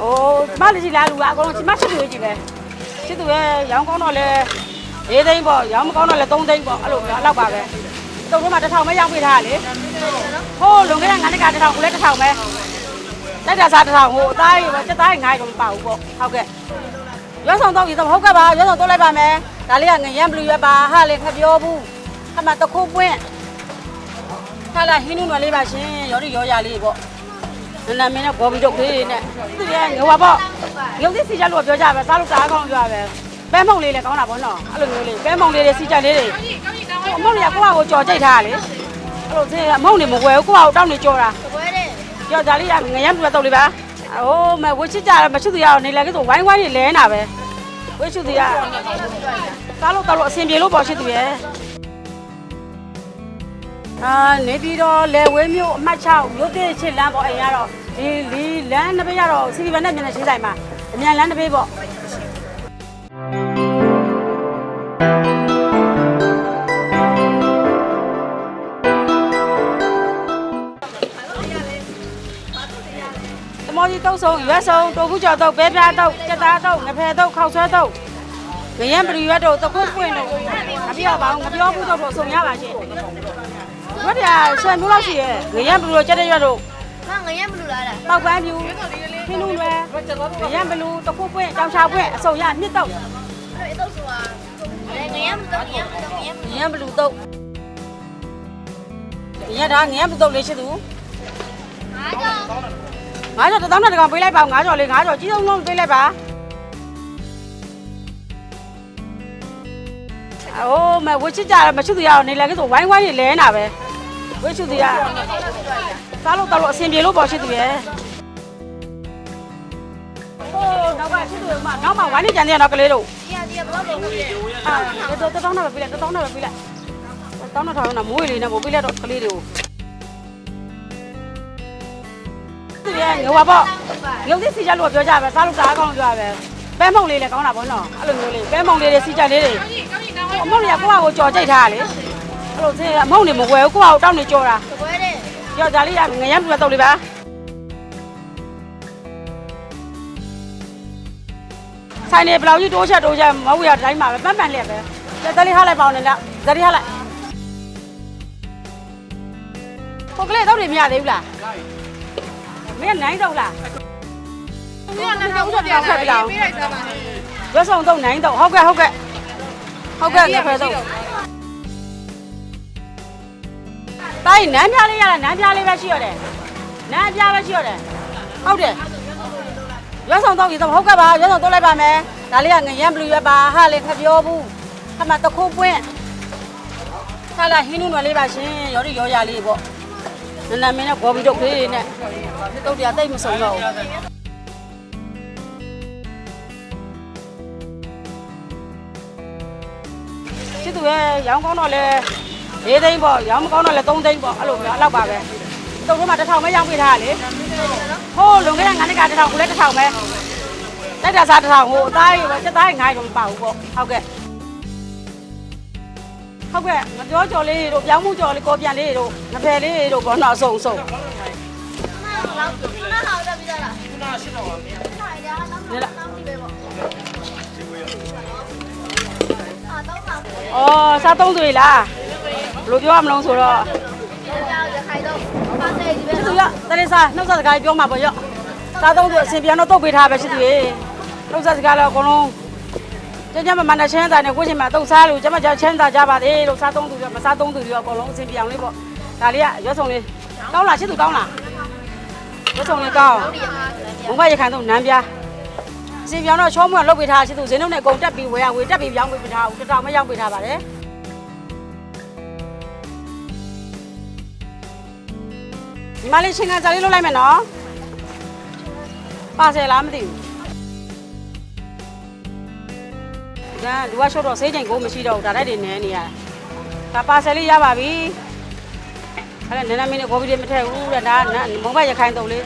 ဟိုကျမလေးကြီးလာလူကအကုန်လုံးကျမချစ်သူကြီးပဲချစ်သူရဲ့ရောင်းကောင်းတော့လဲ၄သိန်းပေါ့ရောင်းမကောင်းတော့လဲ၃သိန်းပေါ့အဲ့လိုမျိုးအဲ့လောက်ပါပဲတုံးထဲမှာတစ်ထောင်ပဲရောင်းပေးထားတာလေဟိုးလွန်ခဲ့တဲ့ငါးနှစ်ကတစ်ထောင်ကိုလည်းတစ်ထောင်ပဲလက်တာစားတစ်ထောင်ဟိုအသားကြီးပဲစက်သားကြီးငါးကြီးတော့မပါဘူးပေါ့ဟုတ်ကဲ့ရွက်ဆောင်တော့ဒီတော့ဟုတ်ကဲ့ပါရွက်ဆောင်တော့လိုက်ပါမယ်ဒါလေးကငရမ်းဘလူးရွက်ပါဟာလေခပြောဘူးအမှတခုပွင့်ဟာလာဟင်းနုနယ်လေးပါရှင်ရော်ရီရော်ရလေးပေါ့ နန္ဒမင်းနဲ့ဘော်ဘီတို့ကလေးနဲ့သူရဲ့ငွာပေါ့ငုံသစ်စီကြလို့ပြောကြပဲစားလို့တအားကောင်းပြောပဲပဲမုံလေးလည်းကောင်းတာပေါ့နော်အဲ့လိုမျိုးလေးပဲမုံလေးတွေစီကြလေးတွေအမုံတွေကကိုယ့်ဟာကိုကြော်ကြိတ်ထားတာလေအဲ့လိုသေးအမုံတွေမဝယ်ဘူးကိုယ့်ဟာကိုတောင်းနေကြော်တာပွဲတဲ့ကြော်ကြလေးကငရမ်းပြတ်တော့လေးပါဟိုးမဝချစ်ကြမချစ်သူရအောင်နေလေကဆိုဝိုင်းဝိုင်းနေလဲနေတာပဲဝချစ်သူရစားလို့တော့လို့အဆင်ပြေလို့ပေါ့ချစ်သူရဲ့ အာနေပြီးတော့လေဝဲမျိုးအမှတ်6မြို့သေးချစ်လမ်းပေါ့အိမ်ကတော့ဒီလီလမ်းတစ်ပေးကတော့စီဗီဗန်နဲ့မြန်နေရှင်းဆိုင်မှာအမြန်လမ်းတစ်ပေးပေါ့တမောကြီးတုတ်ဆုံးရွက်ဆုံးတိုခုကျော်တုတ်ပဲပြားတုတ်စက်သားတုတ်ငဖယ်တုတ်ခောက်ဆွဲတုတ်ငရမ်းပရိရွက်တုတ်တခုပွင့်တုတ်မပြောပါဘူးမပြောဘူးတော့ဆုံးရပါရှင် ရွက်ပြဆယ်မျိုးလောက်ရှိရဲ့ငရမ်းပရိရွက်ကြက်တဲ့ရွက်တို့မငရဲမလူလာတာတောက်ပန်းပြူခင်းနုလွယ်ရံဘလူတခုပွင့်တောင်ချပွင့်အစုံရနှစ်တော့အဲ့တော့ဆိုတာငရဲမလူတော့ငရဲမလူတော့ငရဲမလူရံဘလူတော့ရဒါငရံဘလူတော့လေးရှိသူအားကြောင့်ငါးကျော်တစ်သောင်းနဲ့တစ်ကောင်ပေးလိုက်ပါငါးကျော်လေးငါးကျော်ကြီးဆုံးလုံးပေးလိုက်ပါအိုးမဝချစ်ကြမချစ်သူရအောင်နေလည်းကဆိုဝိုင်းဝိုင်းနေလဲနေတာပဲ ဝချစ်သူရစားလို့တော့လို့အဆင်ပြေလို့ပေါ့ချစ်သူရဲ့ဟိုးနောက်ကချစ်သူကနောက်မှဝိုင်းနေကြတယ်နော်ကလေးတို့ဒီဟာဒီဟာဘောလုံးကိုပြည့်အာတော်တော်တောင်းတော့ပြလိုက်တောင်းတော့ပြလိုက်တောင်းတော့ထောင်းတော့မွေးလေးနဲ့ပို့ပြလိုက်တော့ကလေးတွေကိုသူရဲ့ငွာပေါ့ငုံသစ်စီကြလို့ပြောကြပဲစားလို့တအားကောင်းပြောပဲပဲမုံလေးလည်းကောင်းတာပေါ့နော်အဲ့လိုမျိုးလေးပဲမုံလေးတွေစီကြလေးတွေအမုံတွေကကိုယ့်ဟာကိုကြော်ကြိတ်ထားတာလေ အဲ့လိုသေးအမုံတွေမဝယ်ဘူးကိုယ့်ဟာကိုတောင်းနေကြော်တာပွဲတဲ့ကြော်ကြလေးကငရမ်းပြတ်တော့လေးပါဆိုင်နေဘလောက်ကြီးတိုးချက်တိုးချက်မဟုတ်ရတိုင်းမှာပဲပန်းပန်းလေးပဲတက်လေးထားလိုက်ပါအောင်လည်းဇရီထားလိုက်ဟိုကလေးတော့နေမရသေးဘူးလားမင်းနိုင်တော့လားဒီကနေ့ကတော့တရားလာရေးပေးလိုက်သားပါလေရွက်ဆောင်တော့နိုင်တော့ဟုတ်ကဲ့ဟုတ်ကဲ့ဟုတ်ကဲ့ငါဖဲတော့ တိုင်းနန်းပြလေးရလားနန်းပြလေးပဲရှိရတယ်နန်းပြပဲရှိရတယ်ဟုတ်တယ်ရွက်ဆောင်တော့ဒီတော့ဟုတ်ကဲ့ပါရွက်ဆောင်တော့လိုက်ပါမယ်ဒါလေးကငရမ်းဘလူးရွက်ပါဟာလေခပြောဘူးအမှတခုပွင့်ဟာလာဟင်းနုနယ်လေးပါရှင်ရော်ရီရော်ရလေးပေါ့နန္ဒမင်းနဲ့ဘော်ဘီတို့ကလေးနဲ့တုတ်တရားတိတ်မစုံတော့ဘူးချစ်သူရဲ့ရောင်းကောင်းတော့လဲ ၄သိန်းပေါ့ရောင်းမကောင်းတော့လဲ၃သိန်းပေါ့အဲ့လိုမျိုးအဲ့လောက်ပါပဲတုံးထဲမှာတစ်ထောင်ပဲရောင်းပေးထားတာလေဟိုးလွန်ခဲ့တဲ့ငါးနှစ်ကတစ်ထောင်ကိုလည်းတစ်ထောင်ပဲတက်တာစားတစ်ထောင်ဟိုအသားကြီးပဲစက်သားကြီးငါးကြီးတော့မပါဘူးပေါ့ဟုတ်ကဲ့ဟုတ်ကဲ့မပြောကြော်လေးတို့ပြောင်းမှုကြော်လေးကောပြန်လေးတို့ငဖယ်လေးတို့ဘောတော့အစုံအစုံခဏလောက်ခဏလောက်တက်ပြီးသားလားခဏရှင်းတော့ပါမင်းခဏရအောင်တောင်းတောင်းဒီပဲပေါ့အာတောင်းပါဘူးဩစားသုံးတွေလား ဘယ်လိုပြောရမလို့ဆိုတော့ကြောက်ရခိုင်တော့ပါစေဒီပဲချစ်သူရတလေးစားနှုတ်ဆက်စကားပြောမှာပေါ့ရော့စားသုံးသူအစဉ်ပြန်တော့တုတ်ပေးထားပဲချစ်သူရေနှုတ်ဆက်စကားတော့အကုန်လုံးကျကျမမနဲ့ချမ်းသာနဲ့ကိုချင်းမှာတုတ်စားလို့ကျမကျချမ်းသာကြပါသေးလို့စားသုံးသူရောမစားသုံးသူရောအကုန်လုံးအစဉ်ပြောင်းလေးပေါ့ဒါလေးကရွက်စုံလေးကောင်းလားချစ်သူကောင်းလားရွက်စုံလေးကောင်းဘုံဘရခိုင်တော့နန်းပြားအစဉ်ပြောင်းတော့ချောမွေးလောက်ပေးထားချစ်သူဇင်းတို့နဲ့အကုန်တက်ပြီးဝယ်ရဝယ်တက်ပြီးပြောင်းပေးထားအောင်တတောင်မရောက်ပေးထားပါတယ် ဒီမလေးချင်းကန်စားလေးလုပ်လိုက်မယ်နော်ပါဆယ်လားမသိဘူးဒါလူကရှော့တော့စေးချိန်ကိုမရှိတော့ဘူးဒါတိုက်တွေနဲနေရတာဒါပါဆယ်လေးရပါပြီအဲ့ဒါနန်းနမင်းနဲ့ကိုဗစ်တွေမထည့်ဘူးတဲ့ဒါမုံဘရခိုင်တော့လေ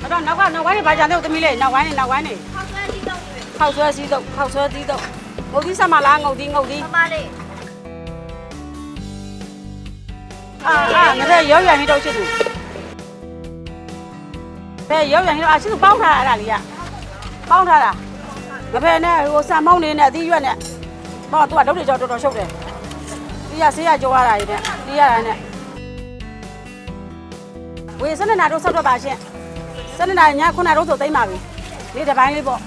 အဲ့တော့နောက်ကနောက်ဝိုင်းနေပါကြတဲ့သမီးလေးနောက်ဝိုင်းနေနောက်ဝိုင်းနေခောက်ဆွဲဒီတော့ခောက်ဆွဲစည်းတော့ခောက်ဆွဲစည်းတော့ငုတ်သီးဆက်မလားငုတ်သီးငုတ်သီးမမလေးအာအာငါတဲ့ရောက်ရရင်တော့ရှိသူ ဘယ်ရောက်ရရင်တော့အရှိသူပေါင်းထားတာအဲ့ဒါလေးကပေါင်းထားတာငဖယ်နဲ့ဟိုဆန်မောင်းနေနဲ့အသီးရွက်နဲ့ဟောသူကဒုတ်တွေကြောတော်တော်ရှုပ်တယ်ဒီကဆေးရကြောရတာကြီးနဲ့ဒီရတာနဲ့ဝေစနေနာတို့ဆောက်တော့ပါရှင်စနေနာည9နာရီဆိုသိမ့်ပါပြီဒီတစ်ပိုင်းလေးပေါ့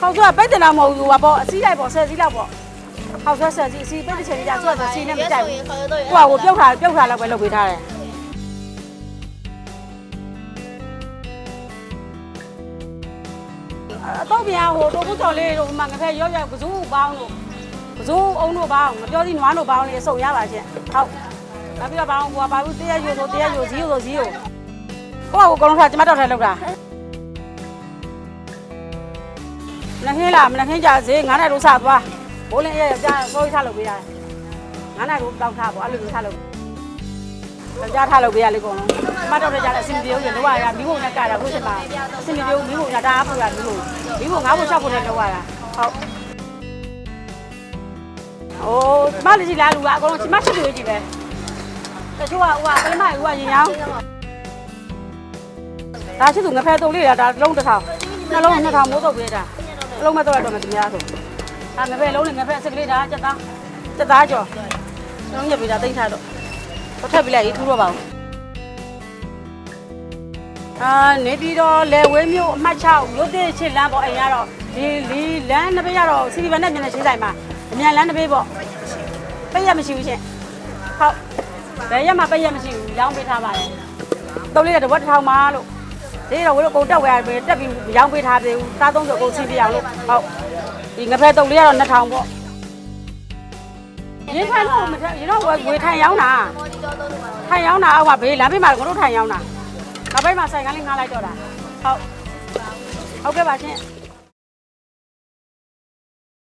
ခေါက်ဆွဲပိတ်တယ်တော့မဟုတ်ဘူးဟောပေါ့အစည်းလိုက်ပေါ့ဆယ်စီးလောက်ပေါ့ခေါက်ဆွဲဆယ်စီးအစည်းပိတ်တဲ့ချိန်ကြီးကျဆွဲဆိုစီးနဲ့မကြိုက်ဘူးခေါ်တော့ရကိုကကိုပြုတ်ထားပြုတ်ထားလောက်ပဲလုပ်ပေးထားတယ် အတော့ပြန်ဟိုတို့ဘူးတော်လေးတို့မှငဖက်ရောက်ရောက်ကစုပေါင်းတို့ကစုအုံတို့ပေါင်းမပြောစီနွားတို့ပေါင်းလေးစုံရပါချင်းဟုတ်နောက်ပြီးတော့ပေါင်းဟိုကပါဘူးတရားယူဆိုတရားယူဇီးယူဆိုဇီးယူကိုကကိုကောင်းထားကျမတော့ထဲလောက်တာမနှခင်းလားမနှခင်းကြဈေး9နဲ့တို့စသွားဘိုးလင်းရဲ့ယောက်ျားစိုးထားလုပ်ပေးရတယ်ငါးနာကိုတောင်းထားပေါ့အဲ့လိုမျိုးထားလို့ကြော က်ကြထားလို့ပြရလေကုန်လုံးမတော်တဲ့ကြတဲ့အစင်ပြေဦးရလောက်ရမိဖို့နဲ့ကြတာခုချိန်မှာအစင်ပြေဦးမိဖို့ကဒါအားပူရမိဖို့မိဖို့ငါးဖို့၆ဖို့နဲ့လောက်ရတာဟုတ်အိုးမလေးကြီးလာလူကအကုန်လုံးချမချက်တွေကြီးပဲတချို့ကဟိုကပလမဟိုကရင်ရောင်းဒါချစ်သူငဖဲတုံလေးတာဒါလုံးတစ်ထောင်နှလုံးနှစ်ထောင်မိုးတုပ်ပေးတာအလုံးမတော့တော့မတင်ရဆိုဒါငဖဲလုံးနဲ့ငဖဲစကလေးဒါစက်သားစက်သားကျော်လုံးရပြီဒါတိတ်ထားတော့ တော့ထပ်ပြီးလိုက်ရေးထူတော့ပါဦးအာနေပြီးတော့လေဝဲမျိုးအမှတ်6မြို့သေးချစ်လမ်းပေါ့အိမ်ကတော့ဒီလီလမ်းနှစ်ပေးကတော့စီဗီဗန်နဲ့မြန်နေရှင်းဆိုင်မှာအမြန်လမ်းနှစ်ပေးပေါ့ပိတ်ရမရှိဘူးရှင်ဟုတ်ဘယ်ရက်မှပိတ်ရမရှိဘူးရောင်းပေးထားပါတယ်တုံးလေးကတဝက်တစ်ထောင်ပါလို့ဒီတော့ဝဲတော့ကုန်တက်ဝဲပဲတက်ပြီးရောင်းပေးထားသေးဘူးစားသုံးဆိုကုန်စီပြအောင်လို့ဟုတ်ဒီငဖဲတုံးလေးကတော့2000ပေါ့ ရင်းထိုင်တော့မထရင်းတော့ဝေထိုင်ရောင်းတာမော်ဒီတော့တော့ပါထိုင်ရောင်းတာအောက်မှာဘေးလမ်းဘေးမှာကတော့ထိုင်ရောင်းတာနောက်ပိုင်းမှာဆိုင်ကလေးငှားလိုက်တော့တာဟုတ်ဟုတ်ကဲ့ပါရှင်